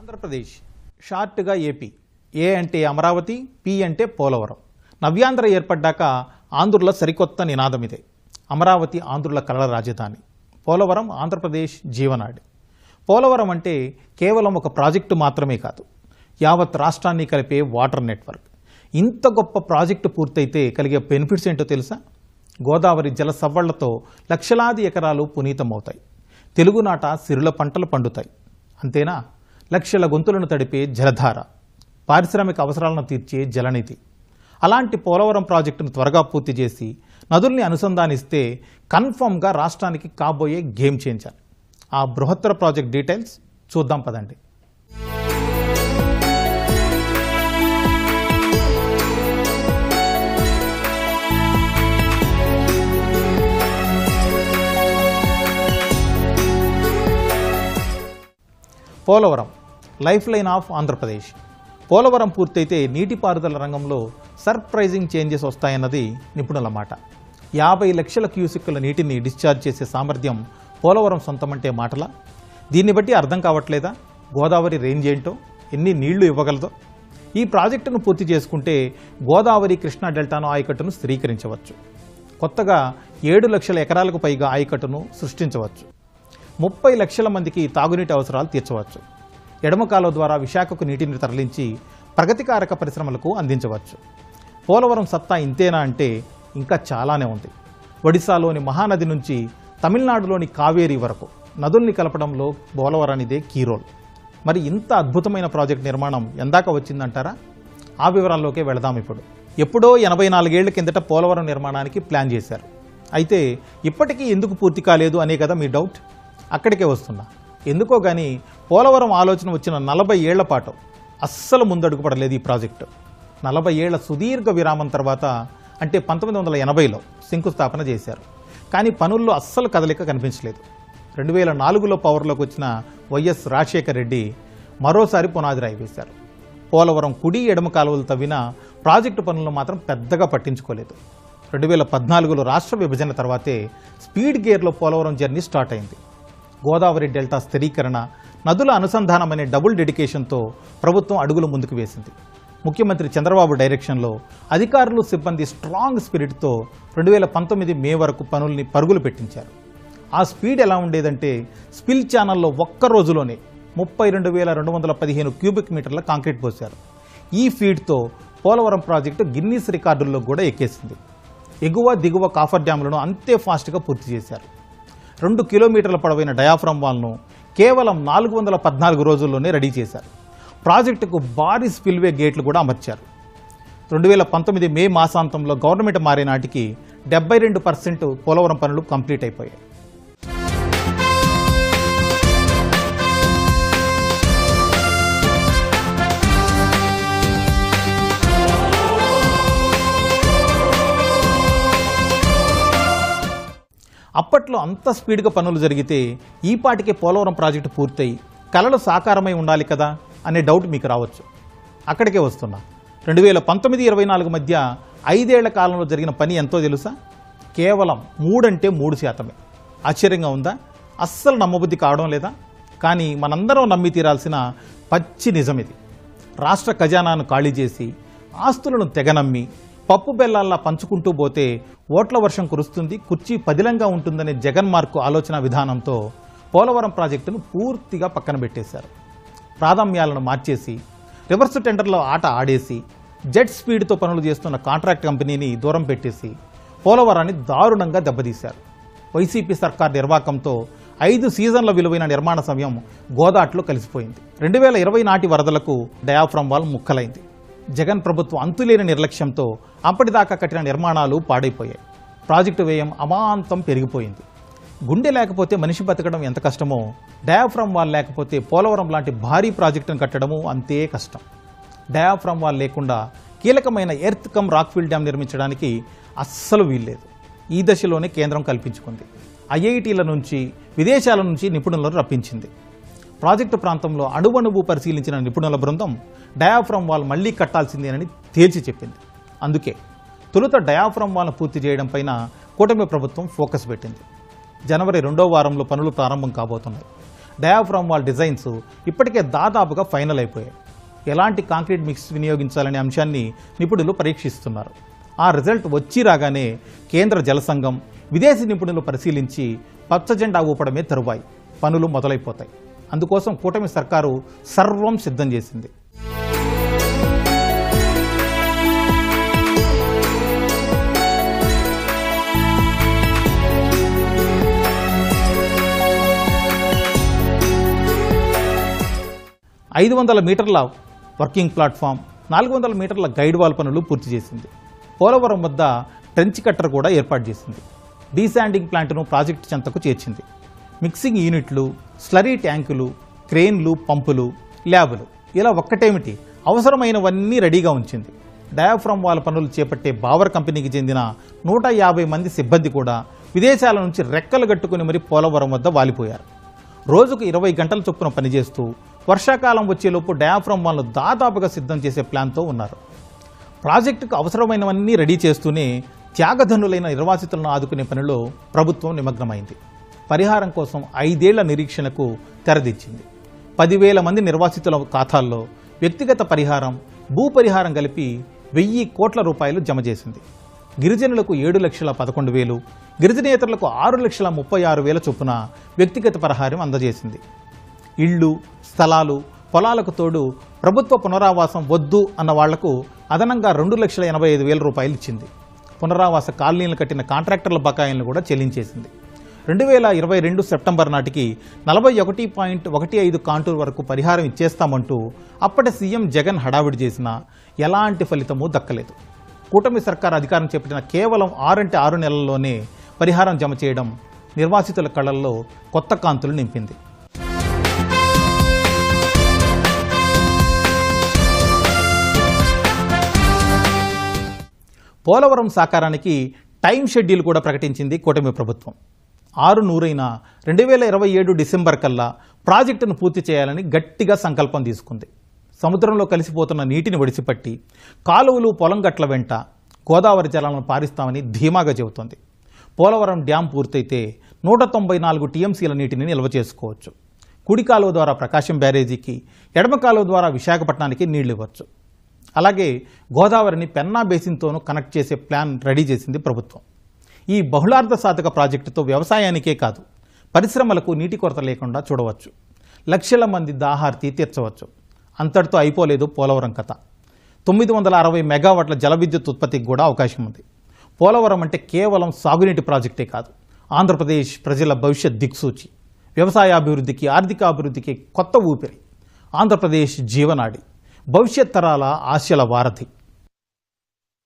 ఆంధ్రప్రదేశ్ షార్ట్గా ఏపీ. ఏ అంటే అమరావతి పి అంటే పోలవరం. నవ్యాంధ్ర ఏర్పడ్డాక ఆంధ్రుల సరికొత్త నినాదం ఇదే. అమరావతి ఆంధ్రుల కళల రాజధాని. పోలవరం ఆంధ్రప్రదేశ్ జీవనాడి. పోలవరం అంటే కేవలం ఒక ప్రాజెక్టు మాత్రమే కాదు యావత్ రాష్ట్రాన్ని కలిపే వాటర్ నెట్వర్క్. ఇంత గొప్ప ప్రాజెక్టు పూర్తయితే కలిగే బెనిఫిట్స్ ఏంటో తెలుసా? గోదావరి జల సవ్వళ్ళతో లక్షలాది ఎకరాలు పునీతమవుతాయి. తెలుగునాట సిరుల పంటలు పండుతాయి. అంతేనా? లక్షల గొంతులను తడిపే జలధార పారిశ్రామిక అవసరాలను తీర్చే జలనిధి అలాంటి పోలవరం ప్రాజెక్టును త్వరగా పూర్తి చేసి నదుల్ని అనుసంధానిస్తే కన్ఫర్మ్గా రాష్ట్రానికి కాబోయే గేమ్ చేంజర్. ఆ బృహత్తర ప్రాజెక్ట్ డీటెయిల్స్ చూద్దాం పదండి. Polavaram life line of Andhra Pradesh. Polavaram పూర్తయితే నీటిపారుదల రంగంలో సర్ప్రైజింగ్ చేంజెస్ వస్తాయన్నది నిపుణుల మాట. యాభై లక్షల క్యూసిక్కుల నీటిని డిశ్చార్జ్ చేసే సామర్థ్యం పోలవరం సొంతమంటే మాటలా. దీన్ని బట్టి అర్థం కావట్లేదా? గోదావరి రేంజ్ ఏంటో? ఎన్ని నీళ్ళు ఇవ్వగలదో? ఈ ప్రాజెక్టును పూర్తి చేసుకుంటే గోదావరి కృష్ణా డెల్టాను ఆయకట్టును స్థిరీకరించవచ్చు. కొత్తగా ఏడు లక్షల ఎకరాలకు పైగా ఆయకట్టును సృష్టించవచ్చు. ముప్పై లక్షల మందికి తాగునీటి అవసరాలు తీర్చవచ్చు. ఎడమ కాలువ ద్వారా విశాఖకు నీటిని తరలించి ప్రగతికారక పరిశ్రమలకు అందించవచ్చు. పోలవరం సత్తా ఇంతేనా అంటే ఇంకా చాలానే ఉంది. ఒడిశాలోని మహానది నుంచి తమిళనాడులోని కావేరీ వరకు నదుల్ని కలపడంలో పోలవరానిదే కీరోల్ మరి ఇంత అద్భుతమైన ప్రాజెక్ట్ నిర్మాణం ఎందాక వచ్చిందంటారా? ఆ వివరాల్లోకే వెళదాం ఇప్పుడు. ఎప్పుడో ఎనభై నాలుగేళ్ళ కిందట పోలవరం నిర్మాణానికి ప్లాన్ చేశారు. అయితే ఇప్పటికీ ఎందుకు పూర్తి కాలేదు అనే కదా మీ డౌట్? అక్కడికే వస్తున్నా. ఎందుకో కానీ పోలవరం ఆలోచన వచ్చిన నలభై ఏళ్ళ పాటు అస్సలు ముందడుగు పడలేదు ఈ ప్రాజెక్టు. నలభై ఏళ్ళ సుదీర్ఘ విరామం తర్వాత అంటే పంతొమ్మిది వందల ఎనభైలో శంకుస్థాపన చేశారు. కానీ పనుల్లో అస్సలు కదలిక కనిపించలేదు. రెండు వేల నాలుగులో పవర్లోకి వచ్చిన వైఎస్ రాజశేఖర రెడ్డి మరోసారి పునాది రాయివేశారు పోలవరం కుడి ఎడమ కాలువలు తవ్విన ప్రాజెక్టు పనులను మాత్రం పెద్దగా పట్టించుకోలేదు. రెండు వేల పద్నాలుగులో రాష్ట్ర విభజన తర్వాతే స్పీడ్ గేర్లో పోలవరం జర్నీ స్టార్ట్ అయింది. గోదావరి డెల్టా స్థిరీకరణ నదుల అనుసంధానం అనే డబుల్ డెడికేషన్తో ప్రభుత్వం అడుగులు ముందుకు వేసింది. ముఖ్యమంత్రి చంద్రబాబు డైరెక్షన్లో అధికారులు సిబ్బంది స్ట్రాంగ్ స్పిరిట్తో రెండు వేల పంతొమ్మిది మే వరకు పనుల్ని పరుగులు పెట్టించారు. ఆ స్పీడ్ ఎలా ఉండేదంటే స్పిల్ ఛానల్లో ఒక్క రోజులోనే ముప్పై రెండు వేల రెండు వందల పదిహేను క్యూబిక్ మీటర్ల కాంక్రీట్ పోశారు. ఈ ఫీడ్తో పోలవరం ప్రాజెక్టు గిన్నీస్ రికార్డుల్లో కూడా ఎక్కేసింది. ఎగువ దిగువ కాఫర్ డ్యాములను అంతే ఫాస్ట్గా పూర్తి చేశారు. రెండు కిలోమీటర్ల పొడవైన డయాఫ్రమ్ వాల్ను కేవలం నాలుగు వందల పద్నాలుగు రోజుల్లోనే రెడీ చేశారు. ప్రాజెక్టుకు భారీ స్పిల్వే గేట్లు కూడా అమర్చారు. రెండు వేల పంతొమ్మిది మే మాసాంతంలో గవర్నమెంట్ మారే నాటికి డెబ్బై రెండు పర్సెంట్ పోలవరం పనులు కంప్లీట్ అయిపోయాయి. అప్పట్లో అంత స్పీడ్గా పనులు జరిగితే ఈ పాటికే పోలవరం ప్రాజెక్టు పూర్తయి కళలు సాకారమై ఉండాలి కదా అనే డౌట్ మీకు రావచ్చు. అక్కడికే వస్తున్నా. రెండు వేల పంతొమ్మిది ఇరవై నాలుగు మధ్య ఐదేళ్ళ కాలంలో జరిగిన పని ఎంతో తెలుసా? కేవలం మూడంటే మూడు శాతమే. ఆశ్చర్యంగా ఉందా? అస్సలు నమ్మబుద్ధి కావడం లేదా? కానీ మనందరం నమ్మి తీరాల్సిన పచ్చి నిజం ఇది. రాష్ట్ర ఖజానాను ఖాళీ చేసి ఆస్తులను తెగనమ్మి పప్పు బెల్లాల్లా పంచుకుంటూ పోతే ఓట్ల వర్షం కురుస్తుంది కుర్చీ పదిలంగా ఉంటుందనే జగన్ మార్కు ఆలోచన విధానంతో పోలవరం ప్రాజెక్టును పూర్తిగా పక్కన పెట్టేశారు. ప్రాధాన్యాలను మార్చేసి రివర్స్ టెండర్లో ఆట ఆడేసి జెట్ స్పీడ్తో పనులు చేస్తున్న కాంట్రాక్ట్ కంపెనీని దూరం పెట్టేసి పోలవరాన్ని దారుణంగా దెబ్బతీశారు. వైసీపీ సర్కార్ నిర్వాకంతో ఐదు సీజన్ల విలువైన నిర్మాణ సమయం గోదాట్లో కలిసిపోయింది. రెండు వేల ఇరవై నాటి వరదలకు డయాఫ్రమ్ వాల్ ముక్కలైంది. జగన్ ప్రభుత్వం అంతులేని నిర్లక్ష్యంతో అప్పటిదాకా కట్టిన నిర్మాణాలు పాడైపోయాయి. ప్రాజెక్టు వ్యయం అమాంతం పెరిగిపోయింది. గుండె లేకపోతే మనిషి బతకడం ఎంత కష్టమో డయాఫ్రమ్ వాల్ లేకపోతే పోలవరం లాంటి భారీ ప్రాజెక్టును కట్టడము అంతే కష్టం. డయాఫ్రమ్ వాల్ లేకుండా కీలకమైన ఎర్త్ కమ్ రాక్ఫీల్డ్ డ్యామ్ నిర్మించడానికి అస్సలు వీల్లేదు. ఈ దశలోనే కేంద్రం కల్పించుకుంది. ఐఐటీల నుంచి విదేశాల నుంచి నిపుణులను రప్పించింది. ప్రాజెక్టు ప్రాంతంలో అణువణువు పరిశీలించిన నిపుణుల బృందం డయాఫ్రమ్ వాల్ మళ్ళీ కట్టాల్సిందేనని తేల్చి చెప్పింది. అందుకే తొలుత డయాఫ్రమ్ వాల్ను పూర్తి చేయడం పైన కూటమి ప్రభుత్వం ఫోకస్ పెట్టింది. జనవరి రెండో వారంలో పనులు ప్రారంభం కాబోతున్నాయి. డయాఫ్రమ్ వాల్ డిజైన్స్ ఇప్పటికే దాదాపుగా ఫైనల్ అయిపోయాయి. ఎలాంటి కాంక్రీట్ మిక్స్ వినియోగించాలనే అంశాన్ని నిపుణులు పరీక్షిస్తున్నారు. ఆ రిజల్ట్ వచ్చి రాగానే కేంద్ర జల సంఘం విదేశీ నిపుణులు పరిశీలించి పచ్చజెండా ఊపడమే తరువాయి. పనులు మొదలైపోతాయి. అందుకోసం కూటమి సర్కారు సర్వం సిద్ధం చేసింది. ఐదు వందల మీటర్ల వర్కింగ్ ప్లాట్ఫామ్ నాలుగు వందల మీటర్ల గైడ్ వాల్ పనులు పూర్తి చేసింది. పోలవరం వద్ద ట్రెంచ్ కట్టర్ కూడా ఏర్పాటు చేసింది. డీశాండింగ్ ప్లాంట్ను ప్రాజెక్టు చెంతకు చేర్చింది. మిక్సింగ్ యూనిట్లు స్లరీ ట్యాంకులు క్రేన్లు పంపులు ల్యాబులు. ఇలా ఒక్కటేమిటి? అవసరమైనవన్నీ రెడీగా ఉంచింది. డయాఫ్రమ్ వాల్ పనులు చేపట్టే బావర్ కంపెనీకి చెందిన నూట యాభై మంది సిబ్బంది కూడా విదేశాల నుంచి రెక్కలు కట్టుకుని మరి పోలవరం వద్ద వాలిపోయారు. రోజుకు ఇరవై గంటల చొప్పున పనిచేస్తూ వర్షాకాలం వచ్చేలోపు డయాఫ్రమ్ వాళ్ళు దాదాపుగా సిద్ధం చేసే ప్లాన్తో ఉన్నారు. ప్రాజెక్టుకు అవసరమైనవన్నీ రెడీ చేస్తూనే త్యాగధనులైన నిర్వాసితులను ఆదుకునే పనిలో ప్రభుత్వం నిమగ్నమైంది. పరిహారం కోసం ఐదేళ్ళ నిరీక్షణకు తెరదిచ్చింది. పదివేల మంది నిర్వాసితుల ఖాతాల్లో వ్యక్తిగత పరిహారం భూ పరిహారం కలిపి వెయ్యి కోట్ల రూపాయలు జమ చేసింది. గిరిజనులకు ఏడు లక్షల పదకొండు వేలు గిరిజనేతరులకు ఆరు లక్షల ముప్పై ఆరు వేల చొప్పున వ్యక్తిగత పరిహారం అందజేసింది. ఇళ్ళు స్థలాలు పొలాలకు తోడు ప్రభుత్వ పునరావాసం వద్దు అన్న వాళ్ళకు అదనంగా రెండు లక్షల ఎనభై ఐదు వేల రూపాయలు ఇచ్చింది. పునరావాస కాలనీలు కట్టిన కాంట్రాక్టర్ల బకాయిలను కూడా చెల్లించేసింది. రెండు వేల ఇరవై రెండు సెప్టెంబర్ నాటికి నలభై ఒకటి పాయింట్ ఒకటి ఐదు కాంటూర్ వరకు పరిహారం ఇచ్చేస్తామంటూ అప్పటి సీఎం జగన్ హడావిడి చేసినా ఎలాంటి ఫలితమూ దక్కలేదు. కూటమి సర్కార్ అధికారం చేపట్టిన కేవలం ఆరంటే ఆరు నెలల్లోనే పరిహారం జమ చేయడం నిర్వాసితుల కళల్లో కొత్త కాంతులు నింపింది. పోలవరం సాకారానికి టైం షెడ్యూల్ కూడా ప్రకటించింది కూటమి ప్రభుత్వం. ఆరు నూరైన రెండు వేల ఇరవై ఏడు డిసెంబర్ కల్లా ప్రాజెక్టును పూర్తి చేయాలని గట్టిగా సంకల్పం తీసుకుంది. సముద్రంలో కలిసిపోతున్న నీటిని ఒడిసిపట్టి కాలువలు పొలం గట్ల వెంట గోదావరి జలాలను పారిస్తామని ధీమాగా చెబుతోంది. పోలవరం డ్యాం పూర్తయితే నూట తొంభై నాలుగు టీఎంసీల నీటిని నిల్వ చేసుకోవచ్చు. కుడి కాలువ ద్వారా ప్రకాశం బ్యారేజీకి ఎడమ కాలువ ద్వారా విశాఖపట్నానికి నీళ్ళు ఇవ్వచ్చు. అలాగే గోదావరిని పెన్నా బేసిన్తోనూ కనెక్ట్ చేసే ప్లాన్ రెడీ చేసింది ప్రభుత్వం. ఈ బహుళార్థ సాధక ప్రాజెక్టుతో వ్యవసాయానికే కాదు పరిశ్రమలకు నీటి కొరత లేకుండా చూడవచ్చు. లక్షల మంది దాహార్తి తీర్చవచ్చు. అంతటితో అయిపోలేదు పోలవరం కథ. తొమ్మిది వందల అరవై మెగావాట్ల జల విద్యుత్ ఉత్పత్తికి కూడా అవకాశం ఉంది. పోలవరం అంటే కేవలం సాగునీటి ప్రాజెక్టే కాదు ఆంధ్రప్రదేశ్ ప్రజల భవిష్యత్ దిక్సూచి. వ్యవసాయాభివృద్ధికి ఆర్థికాభివృద్ధికి కొత్త ఊపిరి. ఆంధ్రప్రదేశ్ జీవనాడి. భవిష్యత్ తరాల ఆశల వారధి.